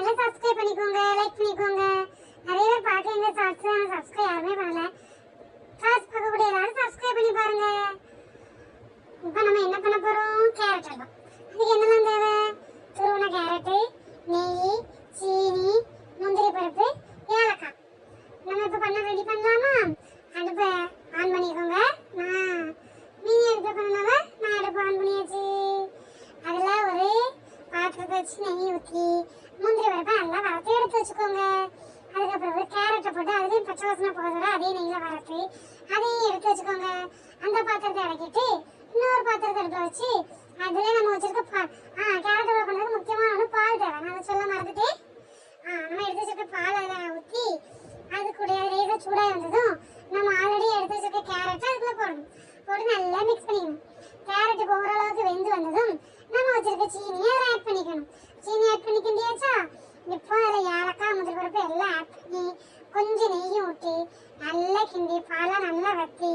சேனலை சப்ஸ்கிரைப் பண்ணிக்கோங்க லைக் பண்ணிக்கோங்க. நிறைய பேர் பார்க்க எங்க ஷார்ட்ஸ் ஆனால் சப்ஸ்கிரைப் யாருமே பண்ணல. ஷார்ட்ஸ் பார்க்கக்கூடிய எல்லாரும் சப்ஸ்கிரைப் பண்ணி பாருங்க. இப்போ நம்ம என்ன பண்ண போகிறோம் கேரட் தான் அதுக்கு என்னெல்லாம் தேவை? துருவன கேரட்டு நெய் சீனி முந்திரி பருப்பு ஏலக்காய். நம்ம இப்போ பண்ண ரெடி பண்ணலாமா? அடுப்பை ஆன் பண்ணிக்கோங்க. நான் மீன் எடுத்து பண்ணனால நான் அடுப்பு ஆன் பண்ணியாச்சு. அதில் ஒரு பாத்திரத்தை வச்சு நெய் ஊற்றி வச்சுக்கோங்க. அதுக்கப்புறம் ஒரு கேரட்டை போட்டு அதுலேயும் பச்சை வாசனை போகிறதோட அதே நெய்யில் வறுத்து அதையும் எடுத்து வச்சுக்கோங்க. அந்த பாத்திரத்தை இறக்கிட்டு இன்னொரு பாத்திரத்தை எடுத்து வச்சு அதில் நம்ம வச்சுருக்க பால் ஆ கேரட் உள்ள பண்ணுறது முக்கியமான ஒன்று பால் தேவை. நான் அதை சொல்ல மறந்துட்டு ஆ நம்ம எடுத்து வச்சிருக்க பால் அதில் ஊற்றி அது கூட லேசாக சூடாக வந்ததும் நம்ம ஆல்ரெடி எடுத்து வச்சிருக்க கேரட்டை அதுக்குள்ளே போடணும். போட்டு நல்லா மிக்ஸ் பண்ணிக்கணும். கேரட்டு ஓரளவுக்கு வெந்து வந்ததும் വ്യക്തി നല്ല ഹിന്ദി പാല നല്ല വ്യക്തി